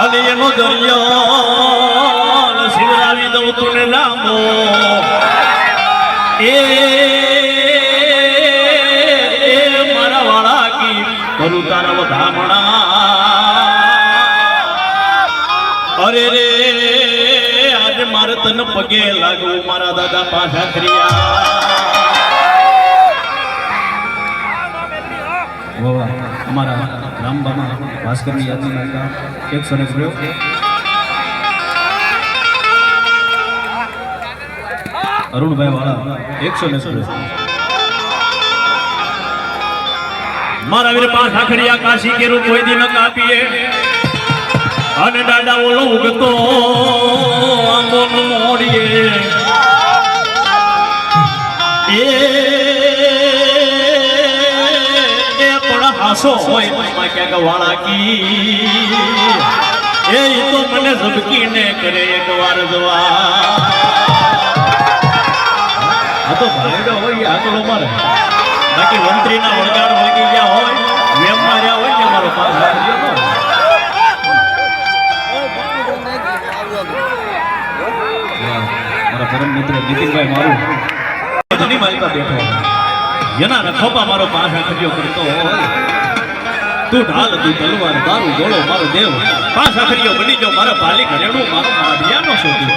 અને એનો શિવરાવી દઉં તું લાંબો. એ મારા વાળા કી કરું તારા વધામણા. અરે રે, આજે મારે તને પગે લાગવું, મારા દાદા પાછા ખરિયા વાહ અમારા રામબામા ભાસ્કરની યાદની નાકા એક ને પ્રયોગ અરુણભાઈ વાળા એકસો ને મારા વીર પાંચ આખડિયા કાશી કે કોઈ દી ન કાપીએ અને દાદા ઓલો ઉગતો આંબો મોડીએ. એ પણ હોય ક્યાંક વાળાકી. એ તો મને ઝબકીને કરે એક વાર જવા. આ તો ભાઈડો હોય આકલો મારે. બાકી મંત્રીના વળગાડ વળગી ગયા હોય વેમ માર્યા હોય ને મારો પાસ. મારા પરમ મિત્ર નીતિનભાઈ મારું. મારી પાસે બેઠો. એના રખોપા મારો પાસ આખરીઓ કરતો હોય. તું ઢાલ તું તલવાર તારું ગોળો મારો દેવ. પાંચ આખરીઓ બની જો મારા પાલી ઘરેણું મારો માઢિયાનો શોધી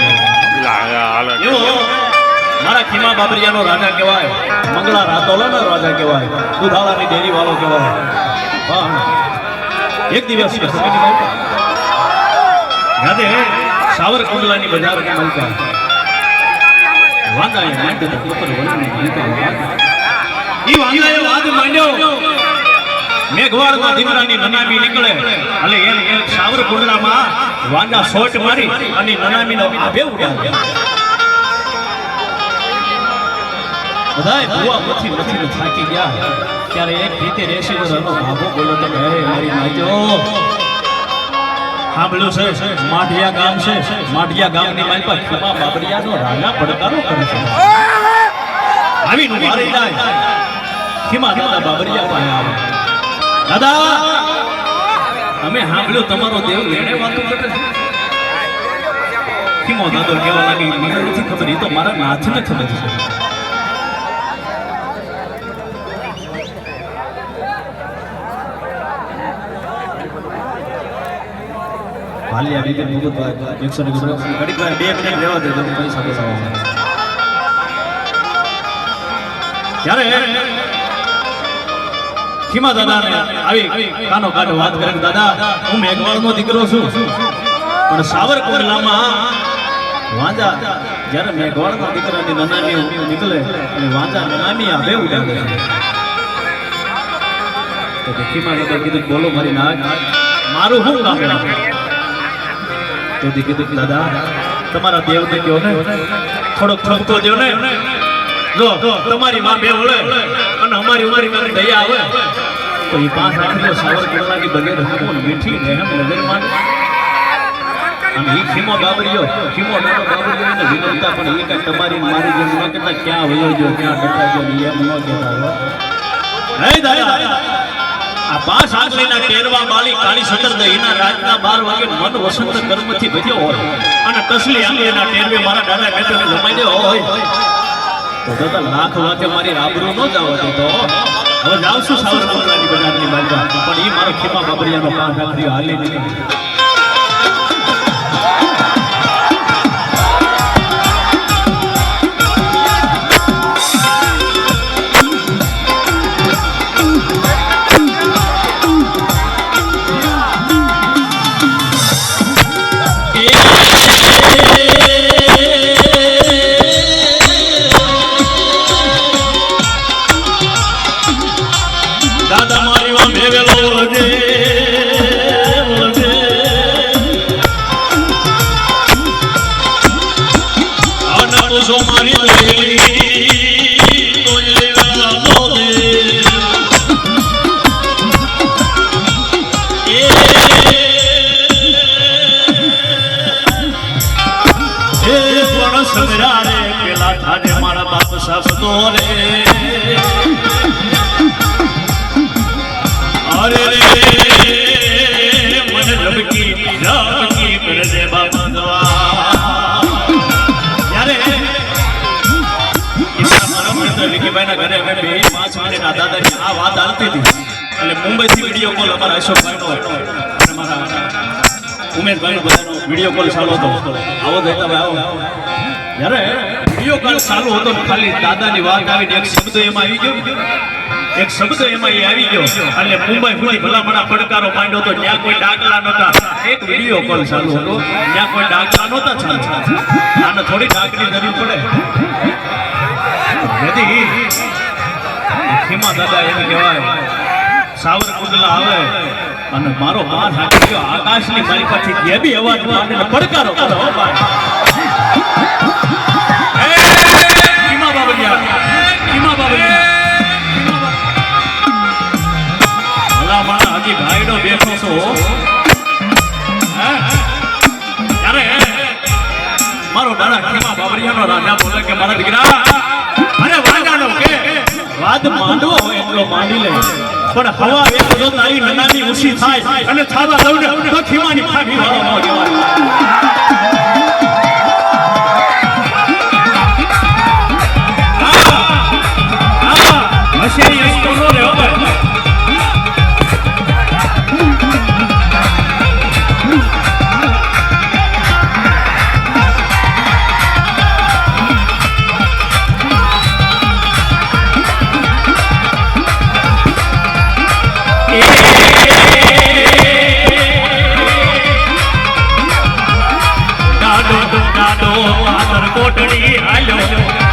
એવો મારા ખીમા બાબરિયાનો રાજા કહેવાય મંગળા રાતોલાના રાજા કહેવાય દુધાળાની ડેરી વાળો કહેવાય એક દિવસ રાધે સાવરકુંડલાની બજારની માલિકા વાંદાએ માંડ્યો ઉપર વળની માલિકા વાદ. વાંદાએ વાદ માંડ્યો. મેઘવાળના દીકરાની નનામી નીકળે અને એને એ સાવરકુંડલામાં વાંડા શોટ મારી અને નનામીનો આભે ઉડાવે. બધાય ભૂવા મથી મથીને થાકી ગયા ત્યારે એક રીતે રેસી વર્ષનો ભાભો બોલો તો હે, મારી માજો સાંભળ્યું છે, માઢિયા ગામ છે. માઢિયા ગામની મારી પાસે ખીમા બાબરિયાનો રાજા પડકારો કરે છે. આવીને મારી જાય. ખીમા દાદા બાબરિયા પાસે આવે. દાદા અમે સાંભળ્યું તમારો દેવ એને વાતો કરે ખીમો દાદો કેવા લાગી, મને નથી ખબર એ તો મારા નાથને ખબર છે. ભાલિયા બીજે મુગતભાઈ એકસો ને ઘડીક રહેવા દે, તો પૈસા પૈસા ત્યારે ખીમા દાદાને આવી કાનો કાઢો વાત કરે દાદા, હું મેઘવાળનો દીકરો છું. પણ સાવરકુંડલામાં વાંજા, જ્યારે મેઘવાળના દીકરાની નનામી નીકળે, અને વાંજા નનામી આવે ઉડાવે કીધું, બોલો મારી નાગ, મારું શું કામ તો કીધું, દાદા, તમારા દેવને કહો ને, થોડોક ઠપકો દો ને જો, તમારી માં બે અને અમારી અમારી માં દયા આવે તો એ પાંચ આઠ સાવર કરવાની બગેર હકુન મીઠી રહેમ નજરમાં અને એ ખીમો બાબરીયો ખીમો નાનો બાબરીયો એને વિનંતા પણ એ કાંઈ તમારી મારી જેમ ન કહેતા ક્યાં વયો ગયો ક્યાં ડટા ગયો એમ ન કહેતા. હો હે આ પાંચ આંગળીના ટેરવા માલી કાળી સતર દહીના રાતના બાર વાગે મન વસંત કર્મથી ભજ્યો હોય. અને ટસલી આંગળીના ટેરવે મારા દાદા બેઠો જમાઈ દે હોય તો દાદા, લાખ વાતે મારી આબરૂ ન જવા દેતો હવે જાઉં છું સાવરકુંડલાની બજારની બાજુ પણ એ મારો ખેમા બાબરિયાનો પાંચ આંગળીઓ હાલી નહીં. મારી એના દાદાની આ વાત હાલતી હતી. એટલે મુંબઈથી વીડિયો કોલ અમારા અશોકભાઈનો અને મારા ઉમેશભાઈનો બધાનો વીડિયો કોલ ચાલુ હતો. આવો દહેતાભાઈ આવો. જ્યારે વીડિયો કોલ ચાલુ હતો ખાલી દાદાની વાત આવીને એક શબ્દ એમાં આવી ગયો. એક શબ્દ એમાં એ આવી ગયો. એટલે મુંબઈ સુધી ભલામણા પડકારો માંડ્યો તો ત્યાં કોઈ ડાકલા નહોતા. એક વીડિયો કોલ ચાલુ હતો. ત્યાં કોઈ ડાકલા નહોતા ચાલુ. આને થોડી ડાકની જરૂર પડે. यदि દાદા આવે અને મારો માર હાકી ગયો આકાશની મારી અવાજ માંડીને પડકારો કરો. બાબરિયા, બાબરિયા, ભલા માણા હજી ગાયડો બેઠો છો? મારો દાદા ખીમા બાબરિયાનો રાજા બોલે કે મારા દીકરા વાદ માંડવો હોય એટલો માંડી લે. પણ હવા એક જો તારી નનાની ઉછી થાય અને થાવા દઉં તો ખીમાની ફાંફી વાળો ન કોટડી હાલો.